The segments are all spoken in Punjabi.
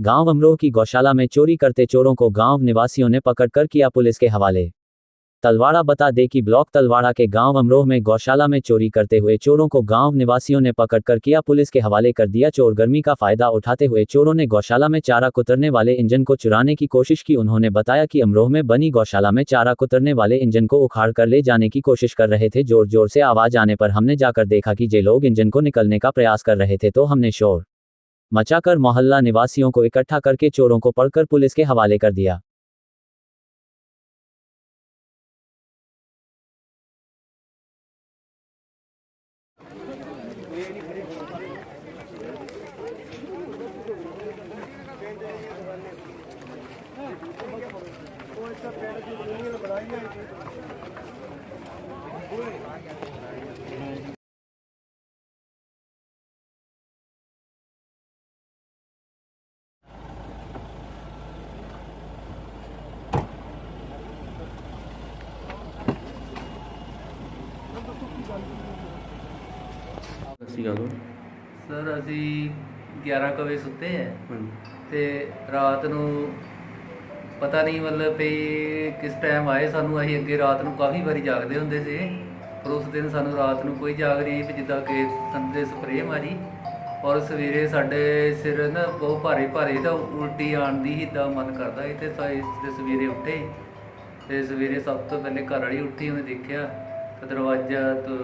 गाँव अमरोह की गौशाला में चोरी करते चोरों को गाँव निवासियों ने पकड़कर किया पुलिस के हवाले। तलवाड़ा बता दे कि ब्लॉक तलवाड़ा के गाँव अमरोह में गौशाला में चोरी करते हुए चोरों को गाँव निवासियों ने पकड़कर किया पुलिस के हवाले कर दिया चोर। गर्मी का फ़ायदा उठाते हुए चोरों ने गौशाला में चारा कुतरने वाले इंजन को चुराने की कोशिश की। उन्होंने बताया कि अमरोह में बनी गौशाला में चारा कुतरने वाले इंजन को उखाड़ कर ले जाने की कोशिश कर रहे थे। ज़ोर ज़ोर से आवाज़ आने पर हमने जाकर देखा कि जे लोग इंजन को निकलने का प्रयास कर रहे थे तो हमने शोर मचाकर मोहल्ला निवासियों को इकट्ठा करके चोरों को पकड़कर पुलिस के हवाले कर दिया। ਅਸੀਂ ਗੱਲ ਸਰ ਅਸੀਂ 11 ਕੁ ਵਜੇ ਸੁੱਤੇ ਆ। ਹਾਂਜੀ। ਤੇ ਰਾਤ ਨੂੰ ਪਤਾ ਨਹੀਂ ਮਤਲਬ ਵੀ ਕਿਸ ਟਾਈਮ ਆਏ ਸਾਨੂੰ ਅਸੀਂ ਅੱਗੇ ਰਾਤ ਨੂੰ ਕਾਫੀ ਵਾਰੀ ਜਾਗਦੇ ਹੁੰਦੇ ਸੀ। ਪਰ ਉਸ ਦਿਨ ਸਾਨੂੰ ਰਾਤ ਨੂੰ ਕੋਈ ਜਾਗ ਨਹੀਂ ਵੀ ਜਿੱਦਾਂ ਕਿ ਸੰਦੇ ਸਪਰੇਅ ਮਾਰੀ। ਔਰ ਸਵੇਰੇ ਸਾਡੇ ਸਿਰ ਨਾ ਬਹੁਤ ਭਾਰੇ ਭਾਰੇ ਤਾਂ ਉਲਟੀ ਆਣ ਦੀ ਹੀ ਦਾ ਮਨ ਕਰਦਾ ਸੀ ਤੇ ਸਾ- ਇਸ ਦੇ ਸਵੇਰੇ ਉੱਠੇ। ਤੇ ਸਵੇਰੇ ਸਭ ਤੋਂ ਪਹਿਲੇ ਘਰ ਵਾਲੀ ਉੱਠੀ ਉਹਨੇ ਦੇਖਿਆ ਤੇ ਦਰਵਾਜ਼ਾ ਤੋਂ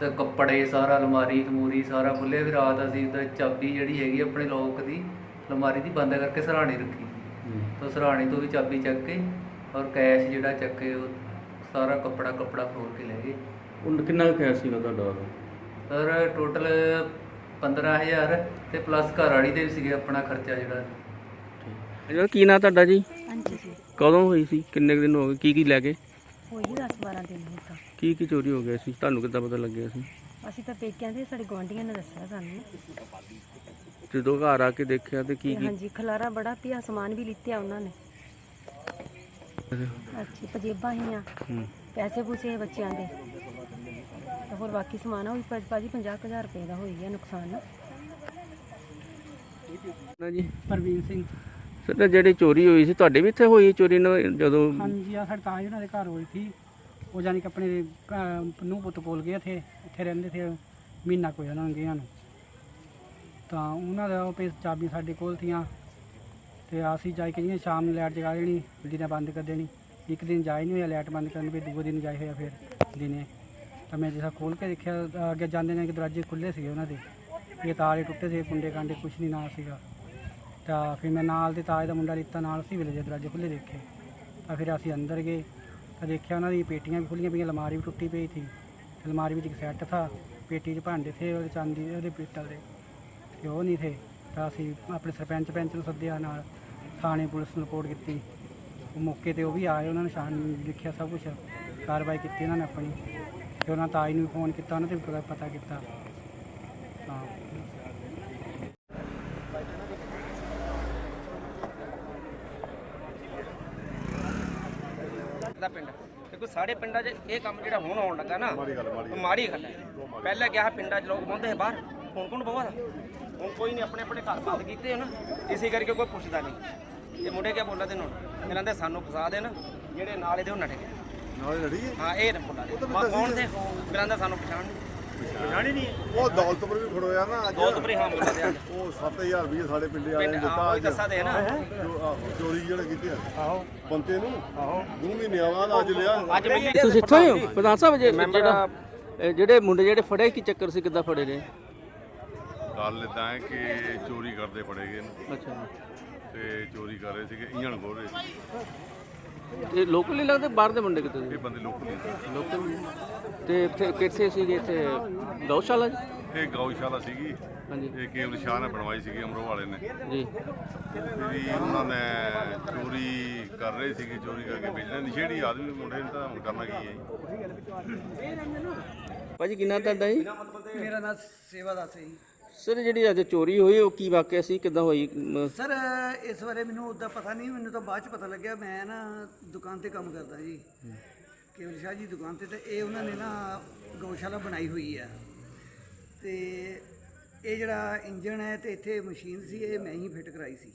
ਤੇ ਕੱਪੜੇ ਸਾਰਾ ਅਲਮਾਰੀ ਅਲਮੂਰੀ ਸਾਰਾ ਖੁੱਲੇ ਵੀ ਰਾਤ ਅਸੀਂ ਤਾਂ ਚਾਬੀ ਜਿਹੜੀ ਹੈਗੀ ਆਪਣੇ ਲੋਕ ਦੀ ਅਲਮਾਰੀ ਦੀ ਬੰਦ ਕਰਕੇ ਸਰਾਣੇ ਰੱਖੀ। ਤਾਂ ਸਰਾਣੇ ਤੋਂ ਵੀ ਚਾਬੀ ਚੱਕ ਕੇ ਔਰ ਕੈਸ਼ ਜਿਹੜਾ ਚੱਕ ਕੇ ਉਹ ਸਾਰਾ ਕੱਪੜਾ ਕੱਪੜਾ ਫੋੜ ਕੇ ਲੈ ਗਏ। ਉਹ ਕਿੰਨਾ ਕੁ ਖੈਰ ਸੀਗਾ ਤੁਹਾਡਾ ਉਦੋਂ? ਸਰ ਟੋਟਲ 15000 ਤੇ ਪਲੱਸ ਘਰ ਵਾਲੀ ਦੇ ਵੀ ਸੀਗੇ ਆਪਣਾ ਖਰਚਾ ਜਿਹੜਾ। ਇਹਦਾ ਕੀ ਨਾਂ ਤੁਹਾਡਾ ਜੀ? ਹਾਂਜੀ ਜੀ। ਕਦੋਂ ਹੋਈ ਸੀ? ਕਿੰਨੇ ਕੁ ਦਿਨ ਹੋ ਗਏ? ਕੀ ਕੀ ਲੈ ਗਏ? ਹੋਈ 10 12 ਦਿਨ ਹੋ ਤਾਂ ਕੀ ਕੀ ਚੋਰੀ ਹੋ ਗਿਆ ਸੀ? ਤੁਹਾਨੂੰ ਕਿੱਦਾਂ ਪਤਾ ਲੱਗਿਆ ਸੀ? ਅਸੀਂ ਤਾਂ ਪੇਕਿਆਂ ਦੇ ਸਾਡੇ ਗੁਆਂਢੀਆਂ ਨੇ ਦੱਸਿਆ ਸਾਨੂੰ। ਜਦੋਂ ਘਰ ਆ ਕੇ ਦੇਖਿਆ ਤੇ ਕੀ ਤੇ ਕੀ ਹਾਂਜੀ ਖਲਾਰਾ ਬੜਾ ਪਿਆ ਸਮਾਨ ਵੀ ਲਿੱਤਿਆ ਉਹਨਾਂ ਨੇ। ਅੱਛੀ ਪਜੇਬਾਂ ਹੀਆਂ ਹੂੰ। ਪੈਸੇ ਪੂਸੇ ਬੱਚਿਆਂ ਦੇ। ਤੇ ਹੋਰ ਬਾਕੀ ਸਮਾਨ ਭਾਜੀ ਭਾਜੀ 50000 ਰੁਪਏ ਦਾ ਹੋਈ ਗਿਆ ਨੁਕਸਾਨ। ਨਾ ਜੀ। ਪ੍ਰਵੀਨ ਸਿੰਘ। ਸਰ ਜਿਹੜੀ ਚੋਰੀ ਹੋਈ ਸੀ, ਤੁਹਾਡੇ ਵੀ ਇੱਥੇ ਹੋਈ ਚੋਰੀ ਨਾ, ਜਦੋਂ ਹਾਂਜੀ, ਆ ਸਾਡੇ ਤਾਂ ਉਹਨਾਂ ਦੇ ਘਰ ਹੋਈ ਸੀ। ਉਹ ਜਾਨੀ ਕਿ ਆਪਣੇ ਨੂੰ ਪੁੱਤ ਕੋਲ ਗਏ ਥੇ ਇੱਥੇ ਰਹਿੰਦੇ ਥੇ ਮਹੀਨਾ ਕੋਈ ਉਹਨਾਂ ਨੂੰ ਨੂੰ। ਤਾਂ ਉਹਨਾਂ ਦਾ ਉਹ ਪੇ ਚਾਬੀ ਸਾਡੇ ਕੋਲ ਥੀਆਂ, ਤੇ ਅਸੀਂ ਜਾ ਕੇ ਜੀ ਸ਼ਾਮ ਨੂੰ ਲਾਈਟ ਜਗਾ ਦੇਣੀ ਦਿਨੇ ਬੰਦ ਕਰ ਦੇਣੀ। ਇੱਕ ਦਿਨ ਜਾਈ ਨਹੀਂ ਹੋਇਆ, ਲਾਈਟ ਬੰਦ ਕਰਨ ਵੀ ਦੂਜੇ ਦਿਨ ਜਾਈ ਹੋਇਆ ਫਿਰ ਦਿਨੇ। ਤਾਂ ਮੈਂ ਜਿਸਾ ਖੋਲ ਕੇ ਦੇਖਿਆ ਅੱਗੇ ਜਾਂਦੇ ਨੇ ਕਿ ਦਰਵਾਜ਼ੇ ਖੁੱਲੇ ਸੀਗੇ ਉਹਨਾਂ ਦੇ। ਇਹ ਤਾਲੇ ਟੁੱਟੇ ਸੀ, ਕੁੰਡੇ ਕਾਂਡੇ ਕੁਝ ਨਹੀਂ ਨਾ ਸੀਗਾ। ਤਾਂ ਫਿਰ ਮੈਂ ਨਾਲ ਦੇ ਤਾਜ ਦਾ ਮੁੰਡਾ ਲਿੱਤਾ ਨਾਲ ਸੀ ਵੇਲੇ ਦਰਵਾਜ਼ੇ ਖੁੱਲੇ ਦੇਖੇ। ਤਾਂ ਫਿਰ ਅਸੀਂ ਅੰਦਰ ਗਏ, ਤਾਂ ਦੇਖਿਆ ਉਹਨਾਂ ਦੀ ਪੇਟੀਆਂ ਵੀ ਖੁੱਲੀਆਂ ਪਈਆਂ, ਅਲਮਾਰੀ ਵੀ ਟੁੱਟੀ ਪਈ ਸੀ। ਅਲਮਾਰੀ ਵਿੱਚ ਇੱਕ ਸੈੱਟ ਥਾ, ਪੇਟੀ 'ਚ ਭਾਂਡੇ ਥੇ, ਉਹਦੇ ਚਾਂਦੀ ਦੇ, ਉਹਦੇ ਪੀਤਲ ਦੇ। ਤੇ ਉਹ ਨਹੀਂ ਥੇ, ਤਾਂ ਅਸੀਂ ਆਪਣੇ ਸਰਪੰਚ ਪੈਂਚ ਨੂੰ ਸੱਦਿਆ ਨਾਲ, ਥਾਣੇ ਪੁਲਿਸ ਨੂੰ ਰਿਪੋਰਟ ਕੀਤੀ। ਉਹ ਮੌਕੇ ਤੇ ਉਹ ਵੀ ਆਏ, ਉਹਨਾਂ ਨੇ ਸ਼ਾਨ ਦੇਖਿਆ ਸਭ ਕੁਝ ਕਾਰਵਾਈ ਕੀਤੀ ਉਹਨਾਂ ਨੇ ਆਪਣੀ। ਤੇ ਉਹਨਾਂ ਤਾਜ ਨੂੰ ਫੋਨ ਕੀਤਾ, ਉਹਨਾਂ ਤੇ ਪਤਾ ਪਤਾ ਕੀਤਾ। ਹਾਂ। ਦਾ ਪਿੰਡ। ਕਿਉਂਕਿ ਸਾਡੇ ਪਿੰਡਾਂ 'ਚ ਇਹ ਕੰਮ ਜਿਹੜਾ ਹੁਣ ਆਉਣ ਲੱਗਾ ਨਾ ਮਾੜੀ ਗੱਲ ਹੈ ਪਹਿਲਾਂ ਕਿਹਾ ਪਿੰਡਾਂ 'ਚ ਲੋਕ ਬੰਦੇ ਬਾਹਰ ਹੁਣ ਕੌਣ ਬਵਾ ਹੁਣ ਕੋਈ ਨਹੀਂ ਆਪਣੇ ਆਪਣੇ ਘਰ ਬੰਦ ਕੀਤੇ ਹਨ ਇਸੇ ਕਰਕੇ ਕੋਈ ਪੁੱਛਦਾ ਨਹੀਂ। ਇਹ ਮੁੰਡੇ ਕਿਆ ਬੋਲਦੇ ਨੇ ਇਹ ਕਹਿੰਦੇ ਸਾਨੂੰ ਫਸਾ ਦੇਣ ਜਿਹੜੇ ਨਾਲ ਇਹਦੇ ਉਹ ਗਏ। ਨਾਲੇ ਲੜੀ ਹਾਂ ਇਹ ਨਾ ਬੋਲਾ ਮਾ ਕੌਣ ਦੇ? ਕਹਿੰਦਾ ਸਾਨੂੰ ਪਛਾਣ ਨਹੀਂ। ਪਛਾਣ ਹੀ। ਨਹੀਂ ਉਹ ਦੌਲਤਪੁਰ ਵੀ ਖੜੋਇਆ ਨਾ ਅੱਜ। ਬਹੁਤ ਬਰੇ ਹਾਂ ਬੋਲਦੇ ਆ ਉਹ 7000 ਰੁਪਏ ਸਾਡੇ ਪਿੰਡੇ ਵਾਲੇ ਨੇ ਪਿੰਡ ਦਿੱਤਾ ਆਹ ਅੱਜ। ਦੱਸਾ ਦੇ ਨਾ। ਜੋ ਆਹ ਚੋਰੀ ਜਿਹੜੇ ਕੀਤੇ ਆਹੋ। ਬੰਤੇ ਨੂੰ। ਆਹੋ। ਨੂੰ ਵੀ ਨਿਆਵਾਂ ਅੱਜ ਲਿਆ। ਅੱਜ ਮਿਲੀ ਤੁਸੀਂ ਇੱਥੋਂ ਹੀ ਹੋ? ਪ੍ਰਧਾਨ ਸਾਹਿਬ ਜੇ- ਜਿਹੜਾ ਇਹ ਜਿਹੜੇ ਮੁੰਡੇ ਜਿਹੜੇ ਫੜੇ ਕੀ ਚੱਕਰ ਸੀ ਕਿੱਦਾਂ ਫੜੇ ਨੇ? ਗੱਲ ਇਦਾਂ ਹੈ ਕਿ ਚੋਰੀ ਕਰਦੇ ਫੜੇ ਗਏ ਨੇ। ਅੱਛਾ। ਤੇ ਚੋਰੀ ਕਰ ਰਹੇ ਸੀਗੇ ਇੰਜਣ ਖੋਲ ਰਹੇ ਸੀ। ਤੇ ਲੋਕਲ ਹੀ ਲੱਗਦੇ ਬਾਹਰ ਦੇ ਮੁੰਡੇ ਕਿਤੇ ਇਹ ਬੰਦੇ ਲੋਕ ਨੇ ਲੋਕਲ ਤੇ ਇੱਥੇ ਕਿੱਥੇ ਸੀਗੇ ਇੱਥੇ? ਗਊਸ਼ਾਲਾ 'ਚ? ਇਹ ਗਊਸ਼ਾਲਾ ਸੀਗੀ। ਹਾਂਜੀ। ਇਹ ਕੇਵਲ ਸ਼ਾਹ ਨੇ ਬਣਵਾਈ ਸੀਗੀ ਅਮਰੋ ਵਾਲੇ ਨੇ। ਜੀ। ਜਿਹੜੀ ਉਹਨਾਂ ਨੇ ਚੋਰੀ ਕਰ ਰਹੇ ਸੀਗੇ ਚੋਰੀ ਕਰਕੇ ਵੇਚਣਾ ਨਿਸ਼ੇੜੀ ਆਦਮੀ ਮੁੰਡੇ ਨੇ ਤਾਂ ਹੁਣ ਕਰਨਾ ਕੀ ਹੈ ਭਾਜੀ ਕਿੰਨਾ ਤੁਹਾਡਾ ਜੀ? ਮੇਰਾ ਨਾਮ ਸੇਵਾਦਾਸ ਹੈ ਜੀ। ਸਰ, ਜਿਹੜੀ ਅੱਜ ਚੋਰੀ ਹੋਈ, ਉਹ ਕੀ ਵਾਕਿਆ ਸੀ? ਕਿੱਦਾਂ ਹੋਈ? ਮ- ਸਰ, ਇਸ ਬਾਰੇ ਮੈਨੂੰ ਉਦਾਂ ਪਤਾ ਨਹੀਂ, ਮੈਨੂੰ ਤਾਂ ਬਾਅਦ ਚ ਪਤਾ ਲੱਗਿਆ। ਮੈਂ ਨਾ ਦੁਕਾਨ ਤੇ ਕੰਮ ਕਰਦਾ ਜੀ। ਕੇਵਲ ਸ਼ਾਹ ਜੀ ਦੁਕਾਨ ਤੇ ਤੇ ਇਹ ਉਹਨਾਂ ਨੇ ਨਾ ਗਊਸ਼ਾਲਾ ਬਣਾਈ ਹੋਈ ਆ। ਤੇ ਇਹ ਜਿਹੜਾ ਇੰਜਣ ਹੈ ਤੇ ਇੱਥੇ ਮਸ਼ੀਨ ਸੀ, ਇਹ ਮੈਂ ਹੀ ਫਿੱਟ ਕਰਾਈ ਸੀ।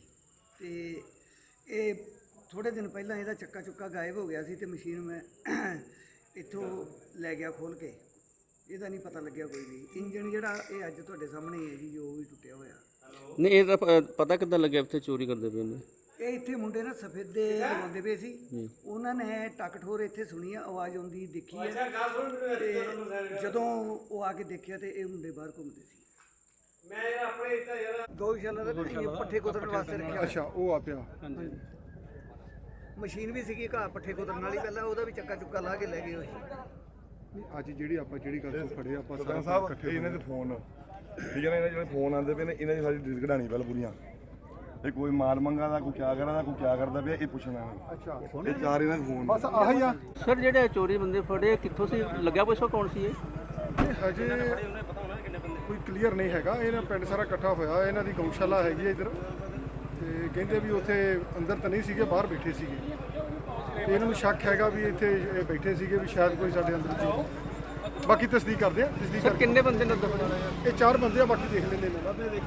ਤੇ ਇਹ ਥੋੜੇ ਦਿਨ ਪਹਿਲਾਂ ਇਹਦਾ ਚੱਕਾ ਚੁੱਕਾ ਗਾਇਬ ਹੋ ਗਿਆ ਸੀ ਤੇ ਮਸ਼ੀਨ ਮੈਂ ਇੱਥੋਂ ਲੈ ਗਿਆ ਖੋਲ ਕੇ। ਇਹਦਾ ਨਹੀਂ ਪਤਾ ਲੱਗਿਆ ਕੋਈ ਵੀ। ਇੰਜਨ ਜਿਹੜਾ ਇਹ ਅੱਜ ਤੁਹਾਡੇ ਸਾਹਮਣੇ ਹੀ ਜੀ ਜੋ ਵੀ ਟੁੱਟਿਆ ਹੋਇਆ। ਨਹੀਂ ਇਹਦਾ ਪ- ਪਤਾ ਕਿੱਦਾਂ ਲੱਗਿਆ ਇੱਥੇ ਚੋਰੀ ਕਰਦੇ ਪਏ ਨੇ? ਇਹ ਇੱਥੇ ਮੁੰਡੇ ਨਾ ਸਫੇਦੇ ਲਗਾਉਂਦੇ ਪਏ ਸੀ। ਉਹਨਾਂ ਨੇ ਟੱਕ ਠੋਰ ਇੱਥੇ ਸੁਣੀ ਆ ਆਵਾਜ਼ ਆਉਂਦੀ ਦੇਖੀ ਹੈ ਤੇ ਜਦੋਂ ਉਹ ਆ ਕੇ ਦੇਖਿਆ ਤੇ ਇਹ ਮੁੰਡੇ ਬਾਹਰ ਘੁੰਮਦੇ ਸੀ। ਮੈਂ ਆਪਣੇ ਇੱਥੇ ਯਾਰ ਗਊਸ਼ਾਲਾ ਦਾ ਇਹ ਪੱਠੇ ਕੁਤਰਨ ਵਾਸਤੇ ਰੱਖਿਆ ਹੋਇਆ। ਅੱਛਾ ਉਹ ਆ ਪਿਆ। ਮਸ਼ੀਨ ਵੀ ਸੀਗੀ ਘਾਹ ਪੱਠੇ ਕੁਤਰਨ ਵਾਲੀ ਪਹਿਲਾਂ ਉਹਦਾ ਵੀ ਚੱਕਾ ਚੁੱਕਾ ਲਾ ਕੇ ਲੈ ਗਏ ਹੋਏ ਅੱਜ ਜਿਹੜੀ ਆਪਾਂ ਜਿਹੜੀ ਗੱਲ ਤੋਂ ਫੜੇ ਆਪਾਂ ਸਰਦਾਰ ਸਾਰਾ ਸਾਹਿਬ ਇਕੱਠੇ ਇਹਨਾਂ ਦੇ ਫੋਨ ਠੀਕ ਹੈ ਨਾ ਇਹਨਾਂ ਦੇ ਜਿਹੜੇ ਫੋਨ ਆਉਂਦੇ ਪਏ ਨੇ ਇਹਨਾਂ ਦੀ ਸਾਰੀ ਡਿਸ ਕਢਾਣੀ ਪਹਿਲਾਂ ਪੂਰੀਆਂ। ਇਹ ਕੋਈ ਮਾਲ ਮੰਗਾ ਦਾ ਕੋਈ ਕਿਆ ਕਰਦਾ ਕੋਈ ਕਿਆ ਕਰਦਾ ਪਿਆ ਇਹ ਪੁੱਛਣਾ ਹੈ। ਅੱਛਾ। ਇਹ ਚਾਰ ਇਹਨਾਂ ਦੇ ਫੋਨ ਬਸ ਆਹੀ ਆ। ਸਰ ਜਿਹੜੇ ਚੋਰੀ ਬੰਦੇ ਫੜੇ ਕਿੱਥੋਂ ਸੀ? ਲੱਗਿਆ ਪੁੱਛੋ ਕੌਣ ਸੀ ਇਹ? ਹਜੇ ਕੋਈ ਕਲੀਅਰ ਨਹੀਂ ਹੈਗਾ ਇਹਨਾਂ ਪਿੰਡ ਸਾਰਾ ਇਕੱਠਾ ਹੋਇਆ ਇਹਨਾਂ ਦੀ ਗਊਸ਼ਾਲਾ ਹੈਗੀ ਹੈ ਇਧਰ। ਕਹਿੰਦੇ ਵੀ ਉੱਥੇ ਅੰਦਰ ਤਾਂ ਨਹੀਂ ਸੀਗੇ ਬਾਹਰ ਬੈਠੇ ਸੀਗੇ। ਤੇ ਇਹਨਾਂ ਨੂੰ ਸ਼ੱਕ ਹੈਗਾ ਵੀ ਇੱਥੇ ਇਹ ਬੈਠੇ ਸੀਗੇ ਵੀ ਸ਼ਾਇਦ ਕੋਈ ਸਾਡੇ ਅੰਦਰ ਜੀ ਬਾਕੀ ਤਸਦੀਕ ਕਰਦੇ ਆ ਤਸਦੀਕ ਕਰਕੇ। ਕਿੰਨੇ ਬੰਦੇ ਨੇ ਫੜੇ ਇਹ ਚਾਰ ਬੰਦੇ ਆ ਬਾਕੀ ਦੇਖ ਲੈਂਦੇ ਨੇ।